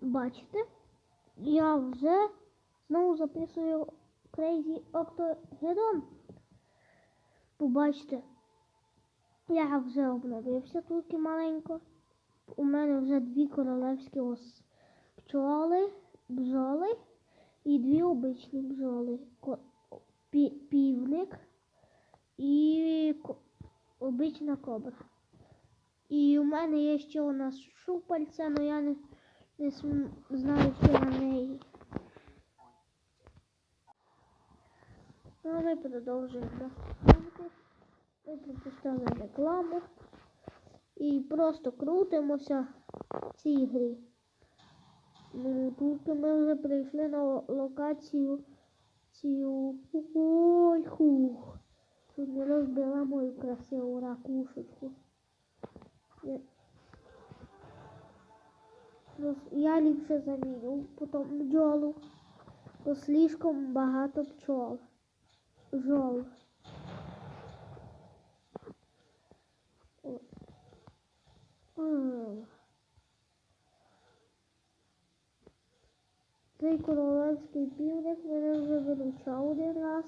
бачите, я вже знову записую Crazy Octogedon. Побачите, я вже обновився тільки маленько. У мене вже дві королевські ос пчоли, бджоли і дві обичні бджоли. Пі- півник і ко- обична кобра. І у мене є ще у нас шупальця, але я не, не знаю, що на неї. Ну, ми продовжуємо. Ми пропустили рекламу і просто крутимося в цій грі. Ну, тут ми вже прийшли на локацію цю. Ой, хух. Тут не розбила мою красиву ракушечку. Я, ліпше заміню потім бджолу, бо слишком багато пчол. Жол. Цей королевський півник мене вже виручав один раз.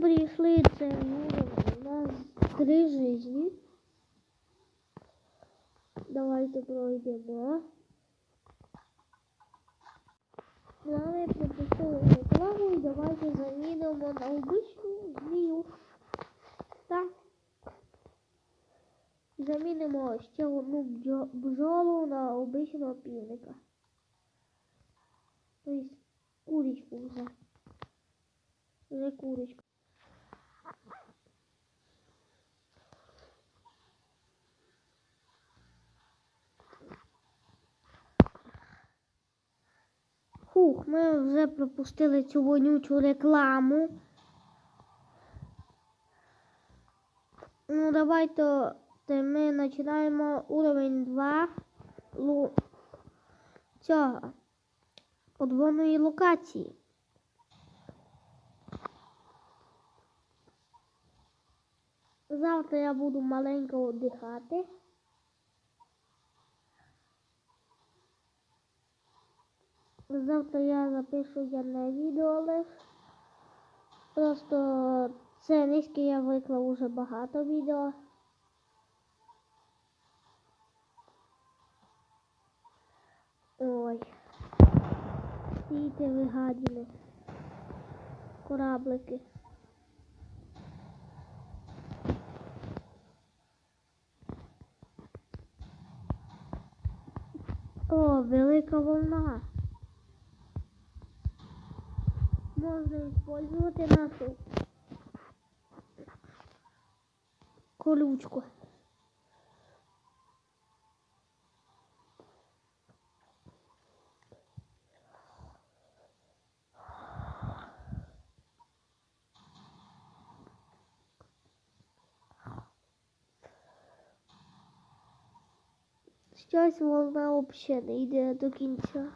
Прийшли цей уровень. У нас три жизни. Давайте пройдемо. Ми пропустили рекламу і давайте замінимо на обичну змію. Так. Замінимо ще одну бджо- бджолу на обичного півника. Тобто курочку вже. Вже курочка. Фух, ми вже пропустили цю вонючу рекламу. Ну, давайте те ми починаємо уровень 2 лу... цього подвійної локації. Завтра я буду маленько віддихати. Завтра я запишу я не відео лиш. Просто це низьке я виклав уже багато відео. Ой. Стійте ви гадіни. Кораблики. О, велика волна. Можна использовать нашу колючку. Щось волна взагалі не йде до кінця.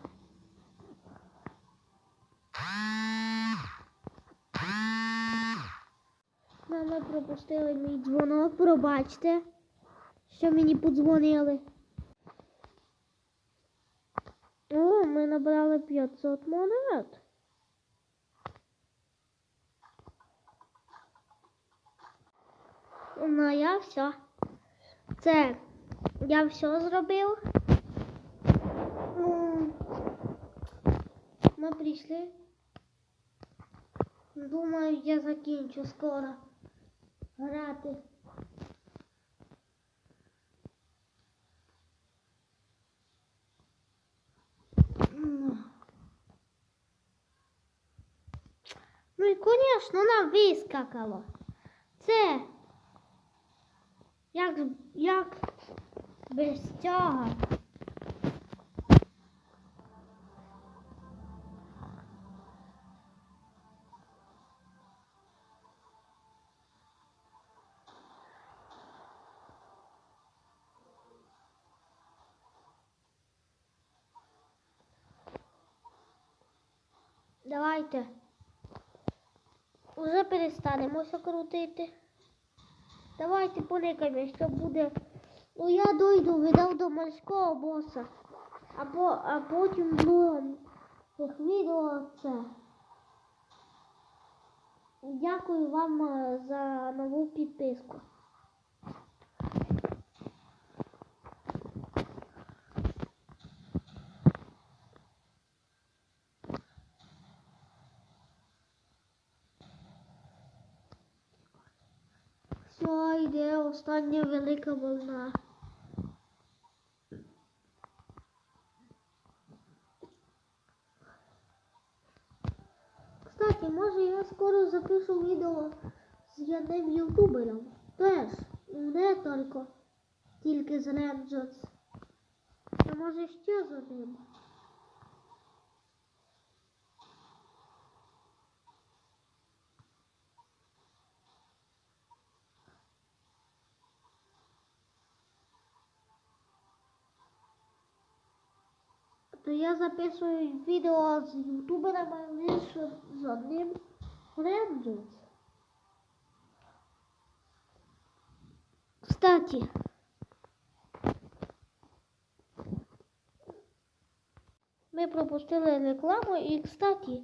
Ми пропустили мій дзвонок, пробачте, що мені подзвонили. О, ми набрали 500 монет. Ну, я все. Це я все зробив. Ми прийшли. Думаю, я закінчу скоро грати. Ну і, звісно, нам вискакало. Це як, як без цього. Давайте. Уже перестанемося крутити. Давайте поникаємо, що буде. Ну я дойду, видав до морського боса. Або, а потім другим цих відео це. Дякую вам за нову підписку. Все, йде остання велика волна. Кстати, може я скоро запишу відео з одним ютубером. Теж, не тільки, тільки з Ренджерс. А може ще з одним. То я записую відео з ютуберами лише з одним Ренджерс. Кстати, ми пропустили рекламу і, кстати,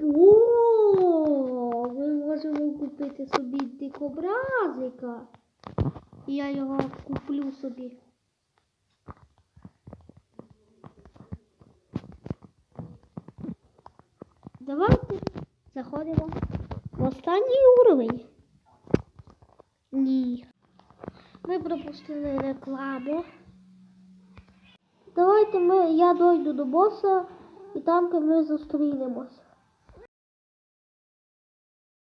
о, ми можемо купити собі дикобразика. Я його куплю собі. Давайте заходимо в останній уровень. Ні. Ми пропустили рекламу. Давайте ми, я дойду до боса і там ми зустрінемось.